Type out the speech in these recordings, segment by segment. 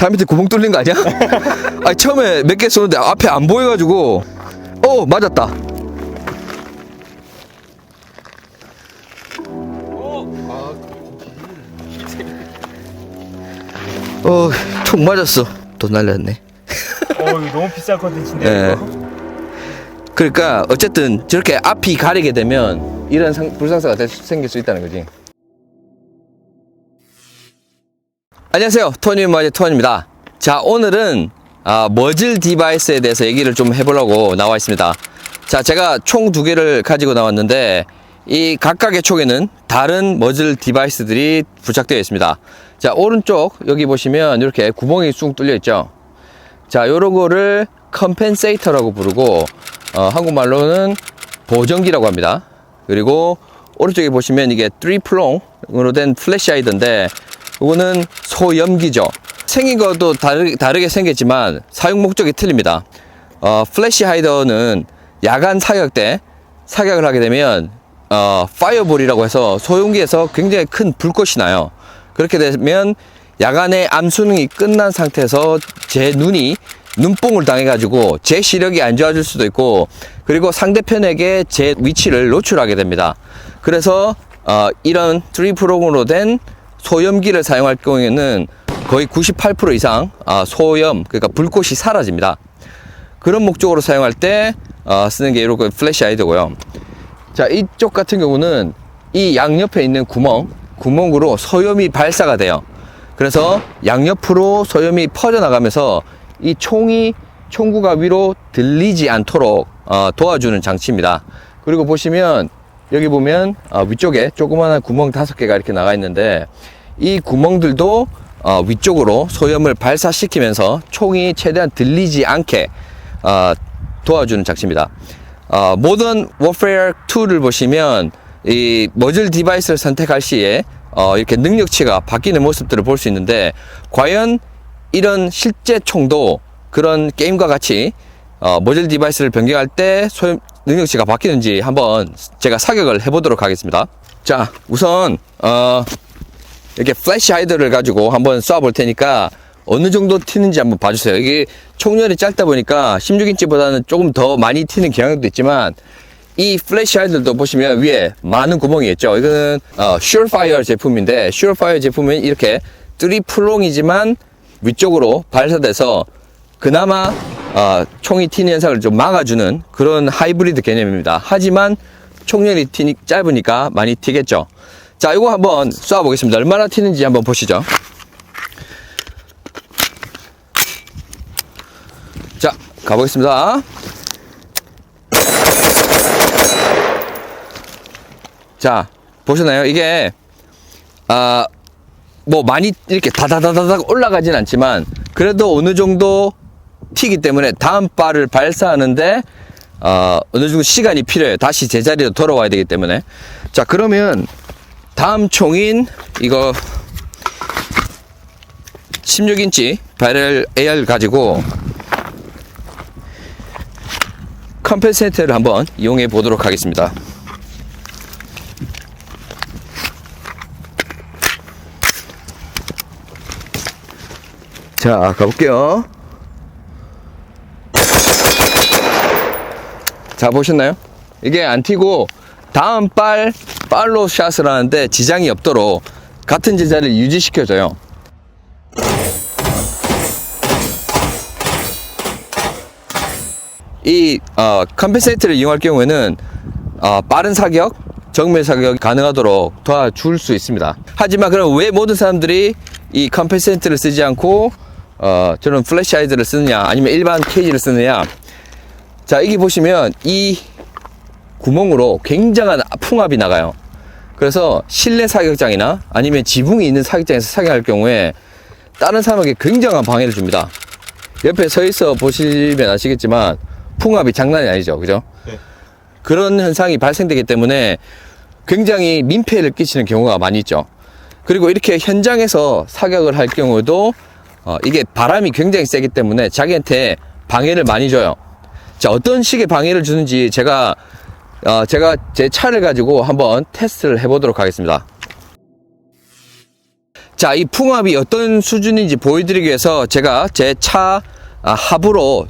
차 밑에 구멍 뚫린 거 아니야? 아 처음에 몇 개 쏘는데 앞에 안 보여가지고 어 맞았다 어총 맞았어 또 날렸네 어 이거 너무 비싼 컨텐츠인데 예. 이거. 그러니까 어쨌든 저렇게 앞이 가리게 되면 이런 상- 불상사가 될 수- 생길 수 있다는 거지. 안녕하세요. 토니 마의 토니입니다. 자, 오늘은 아, 머즐 디바이스에 대해서 얘기를 좀 해보려고 나와 있습니다. 자, 제가 총 두 개를 가지고 나왔는데 이 각각의 총에는 다른 머즐 디바이스들이 부착되어 있습니다. 자, 오른쪽 여기 보시면 이렇게 구멍이 쑥 뚫려 있죠. 자, 요런 거를 컴펜세이터라고 부르고 어, 한국말로는 보정기라고 합니다. 그리고 오른쪽에 보시면 이게 3플롱으로 된 플래시 하이더인데 이거는 소염기죠. 생긴 것도 다르, 다르게 생겼지만 사용 목적이 틀립니다. 어, 플래시 하이더는 야간 사격 때 사격을 하게 되면 어, 파이어볼이라고 해서 소용기에서 굉장히 큰 불꽃이 나요. 그렇게 되면 야간에 암수능이 끝난 상태에서 제 눈이 눈뽕을 당해가지고 제 시력이 안 좋아질 수도 있고 그리고 상대편에게 제 위치를 노출하게 됩니다. 그래서 어, 이런 3프로그로 된 소염기를 사용할 경우에는 거의 98% 이상 아, 소염 그러니까 불꽃이 사라집니다. 그런 목적으로 사용할 때 어, 쓰는 게 이렇게 플래시 아이드고요. 자 이쪽 같은 경우는 이 양옆에 있는 구멍 구멍으로 소염이 발사가 돼요. 그래서 양옆으로 소염이 퍼져나가면서 이 총이 총구가 위로 들리지 않도록 어, 도와주는 장치입니다. 그리고 보시면 여기 보면 어, 위쪽에 조그마한 구멍 다섯 개가 이렇게 나가 있는데 이 구멍들도 어, 위쪽으로 소염을 발사시키면서 총이 최대한 들리지 않게 어, 도와주는 장치입니다. 어, 모던 워페어 2를 보시면 이 머즐 디바이스를 선택할 시에 어, 이렇게 능력치가 바뀌는 모습들을 볼 수 있는데 과연 이런 실제 총도 그런 게임과 같이 어, 머즐 디바이스를 변경할 때 소형 능력치가 바뀌는지 한번 제가 사격을 해보도록 하겠습니다. 자, 우선 어, 이렇게 플래시 하이더를 가지고 한번 쏴볼 테니까 어느 정도 튀는지 한번 봐주세요. 이게 총열이 짧다 보니까 16인치보다는 조금 더 많이 튀는 경향도 있지만 이 플래시 하이더도 보시면 위에 많은 구멍이 있죠. 이거는 어, 슈어파이어 제품인데 슈어파이어 제품은 이렇게 트리플롱이지만 위쪽으로 발사돼서 그나마 어, 총이 튀는 현상을 좀 막아주는 그런 하이브리드 개념입니다. 하지만 총열이 튀니, 짧으니까 많이 튀겠죠. 자, 이거 한번 쏴 보겠습니다. 얼마나 튀는지 한번 보시죠. 자, 가보겠습니다. 자, 보셨나요? 이게, 아, 뭐 많이 이렇게 다다다다닥 올라가진 않지만, 그래도 어느 정도 튀기 때문에 다음 발을 발사하는데, 어, 어느 정도 시간이 필요해요. 다시 제자리로 돌아와야 되기 때문에. 자, 그러면 다음 총인 이거 16인치 바렐 AR 가지고 컴펜세이터를 한번 이용해 보도록 하겠습니다. 자, 가볼게요. 자, 보셨나요? 이게 안 튀고 다음 빨, 빨로 샷을 하는데 지장이 없도록 같은 제자리를 유지시켜줘요. 이 어, 컴펜세이터를 이용할 경우에는 어, 빠른 사격, 정밀 사격이 가능하도록 도와줄 수 있습니다. 하지만 그럼 왜 모든 사람들이 이 컴펜세이터를 쓰지 않고 어, 저런 플래시 아이드를 쓰느냐 아니면 일반 케이지를 쓰느냐 자 여기 보시면 이 구멍으로 굉장한 풍압이 나가요. 그래서 실내 사격장이나 아니면 지붕이 있는 사격장에서 사격할 경우에 다른 사람에게 굉장한 방해를 줍니다. 옆에 서 있어 보시면 아시겠지만 풍압이 장난이 아니죠. 그죠? 네. 그런 현상이 발생되기 때문에 굉장히 민폐를 끼치는 경우가 많이 있죠. 그리고 이렇게 현장에서 사격을 할 경우도 어, 이게 바람이 굉장히 세기 때문에 자기한테 방해를 많이 줘요. 자, 어떤 식의 방해를 주는지 제가 어, 제가 제 차를 가지고 한번 테스트를 해보도록 하겠습니다. 자, 이 풍압이 어떤 수준인지 보여드리기 위해서 제가 제차 아,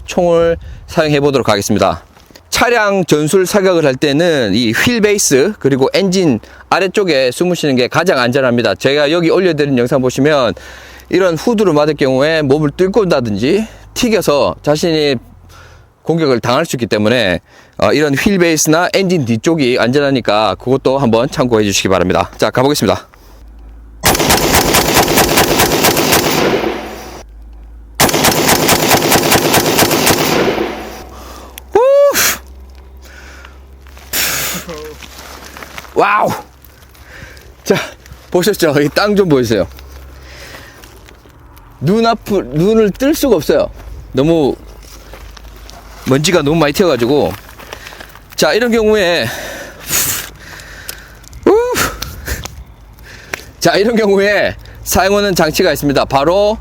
총을 사용해 보도록 하겠습니다. 차량 전술 사격을 할 때는 이 휠 베이스 그리고 엔진 아래쪽에 숨으시는 게 가장 안전합니다. 제가 여기 올려드린 영상 보시면 이런 후드를 맞을 경우에 몸을 뚫고 온다든지 튀겨서 자신이 공격을 당할 수 있기 때문에 어, 이런 휠 베이스나 엔진 뒤쪽이 안전하니까 그것도 한번 참고해 주시기 바랍니다. 자, 가보겠습니다. 우! 와우! 자, 보셨죠? 이 땅 좀 보이세요. 눈 앞을, 눈을 뜰 수가 없어요. 너무 먼지가 너무 많이 튀어가지고. 자 이런 경우에 후. 자 이런 경우에 사용하는 장치가 있습니다. 바로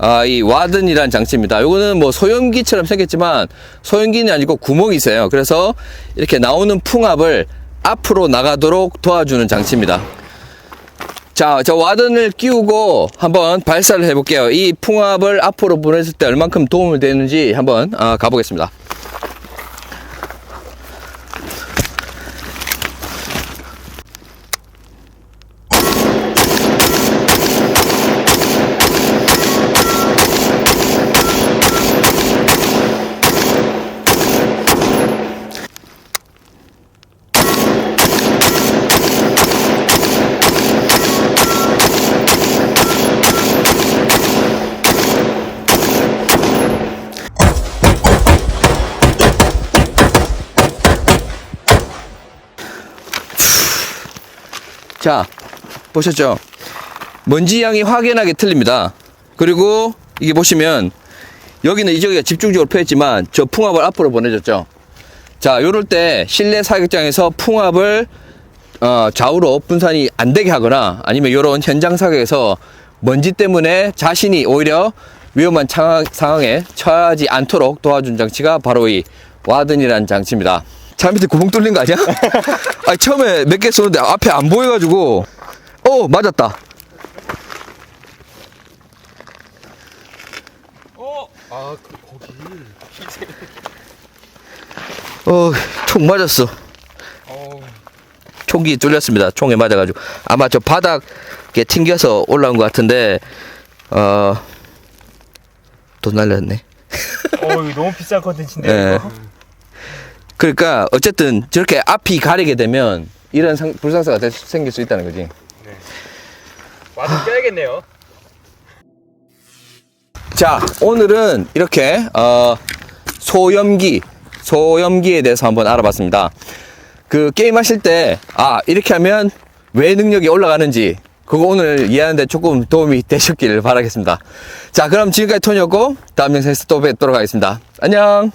아, 이 와든이라는 장치입니다. 요거는 뭐 소형기처럼 생겼지만 소형기는 아니고 구멍이 있어요. 그래서 이렇게 나오는 풍압을 앞으로 나가도록 도와주는 장치입니다 자, 저 와든을 끼우고 한번 발사를 해볼게요. 이 풍압을 앞으로 보냈을 때 얼만큼 도움을 되는지 한번 아, 가보겠습니다. 자, 보셨죠? 먼지 양이 확연하게 틀립니다. 그리고 이게 보시면 여기는 이쪽에 집중적으로 펴있지만 저 풍압을 앞으로 보내줬죠. 자, 요럴 때 실내 사격장에서 풍압을 어, 좌우로 분산이 안 되게 하거나 아니면 요런 현장 사격에서 먼지 때문에 자신이 오히려 위험한 상황, 상황에 처하지 않도록 도와준 장치가 바로 이 와든이라는 장치입니다. 차 밑에 구멍 뚫린 거 아니야? 아니, 처음에 몇 개 쏘는데 앞에 안 보여가지고 어 맞았다. 어? 아, 그, 거기. 어, 총 맞았어. 어, 총기 뚫렸습니다. 총에 맞아가지고. 아마 저 바닥에 튕겨서 올라온 것 같은데, 어, 또 날렸네. 어, 이거 너무 비싼 컨텐츠인데. 예. 이거? 그러니까, 어쨌든 저렇게 앞이 가리게 되면 이런 상- 불상사가 될 수- 생길 수 있다는 거지. 와서 껴야겠네요. 자, 오늘은 이렇게, 어, 소염기, 소염기에 대해서 한번 알아봤습니다. 그 게임 하실 때, 아, 이렇게 하면 왜 능력이 올라가는지, 그거 오늘 이해하는데 조금 도움이 되셨기를 바라겠습니다. 자, 그럼 지금까지 토니였고, 다음 영상에서 또 뵙도록 하겠습니다. 안녕!